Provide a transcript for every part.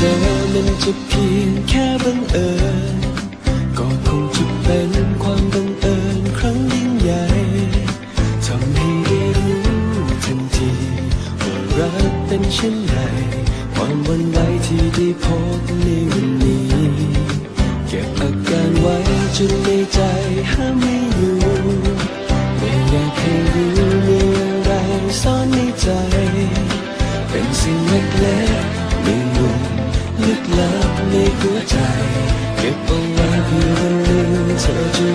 เจอมันจะเพียงแค่บังเอิญก็คงจะเป็นความบังเอิญครั้งยิ่งใหญ่ทำให้ได้รู้ทันทีว่ารักเป็นเช่นไรความวันไหวที่ได้พบในวันนี้ เก็บอาการไว้จนในใจห้ามไม่อยู่ไม่อยากให้รู้มีอะไรซ่อนในใจ เป็นสิ่งเล็กๆ ลับในหัวใจ เก็บเอาไว้เพื่อวันหนึ่งเธอจะ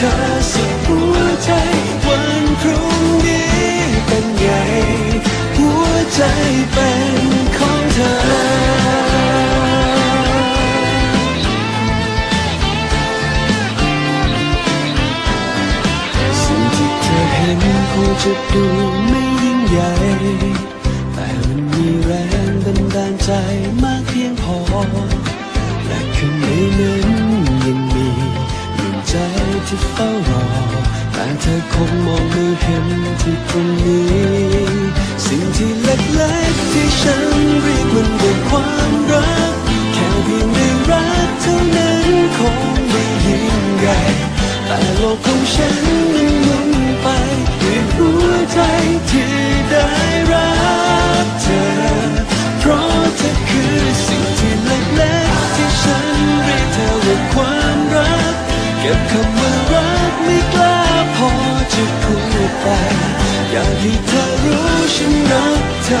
ธอสุดหัวใจวันพรุ่งนี้เป็นไงหัวใจเป็นของเธอสิ่งที่เธอเห็นคงจะดูไม่ยิ่งใหญ่ แต่มันมีแรงบันดาลใจมากเพียงพอ และข้างในนั้นยังมีดวงใจ ที่เฝ้ารอ แต่เธอคงมองไม่เห็นที่ตรงนี้ อยากให้เธอรู้ฉันรักเธอ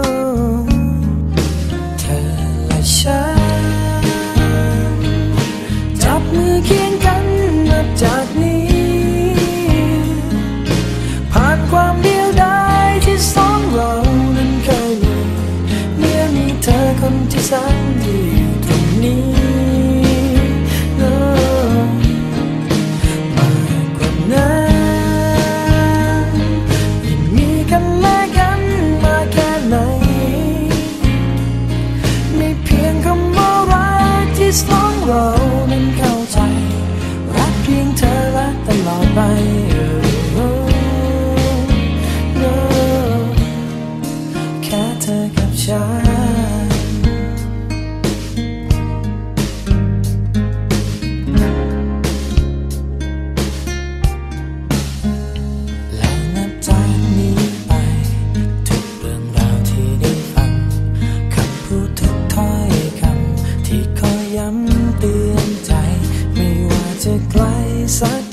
ฉัน และนับจมีไป ทุกเรื่องราวที่ได้ฟัง คำพูดทุกถ้อยคำที่คอยย้ำเตือนใจ ไม่ว่าจะไกลสัก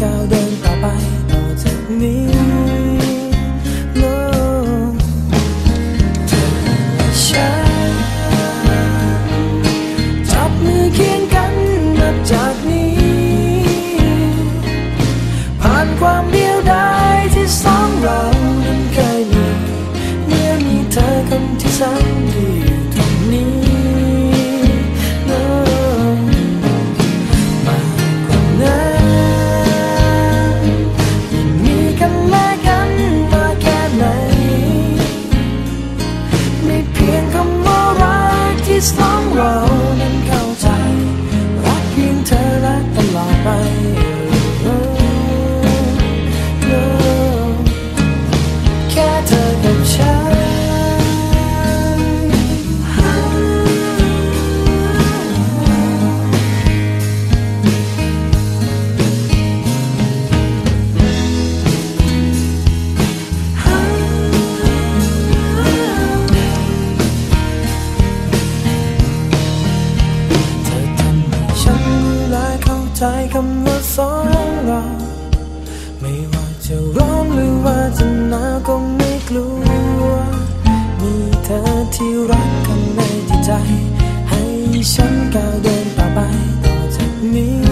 caldo. ที่รักกันในจิตใจ ให้ฉันก้าวเดินต่อไปต่อจากนี้